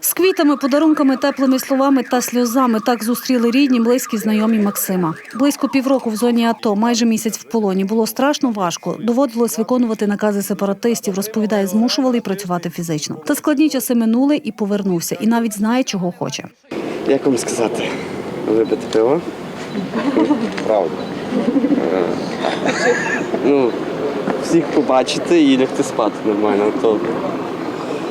З квітами, подарунками, теплими словами та сльозами так зустріли рідні, близькі, знайомі Максима. Близько півроку в зоні АТО, майже місяць в полоні. Було страшно важко. Доводилось виконувати накази сепаратистів. Розповідає, змушували й працювати фізично. Та складні часи минули і повернувся. І навіть знає, чого хоче. Як вам сказати? Випити пиво? Правда. Е, Ну, всіх побачити і лягти спати нормально, то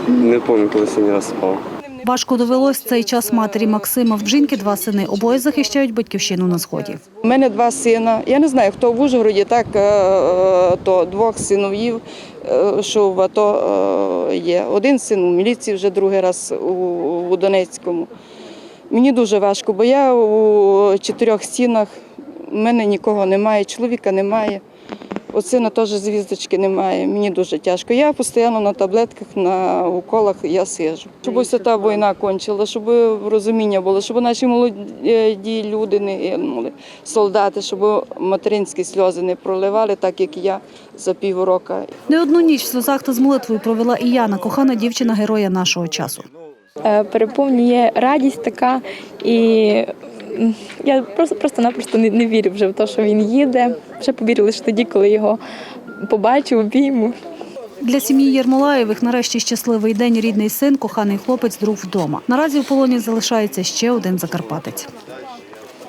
не пам'ятаю, коли останній раз спав. Важко довелось цей час матері Максима. В жінки два сини. Обоє захищають батьківщину на сході. У мене два сина. Я не знаю, хто в Ужгороді, так е, е, то двох синовів, е, що в АТО є. Один син у міліції вже другий раз у, у Донецькому. Мені дуже важко, бо я у чотирьох стінах, в мене нікого немає, чоловіка немає. У сина теж звіздочки немає. Мені дуже тяжко. Я постійно на таблетках, на уколах я сижу. Щоб ось та війна кончила, щоб розуміння було, щоб наші молоді люди не гинули, солдати, щоб материнські сльози не проливали, так як я за півроку. Не одну ніч в сльозах та з молитвою провела і Яна, кохана дівчина героя нашого часу. Е, переповнює радість така, і я просто просто-напросто не, не вірю вже в те, що він їде. Вже повірю лише тоді, коли його побачив, обійму. Для сім'ї Єрмолаєвих нарешті щасливий день рідний син, коханий хлопець, друг вдома. Наразі в полоні залишається ще один закарпатець.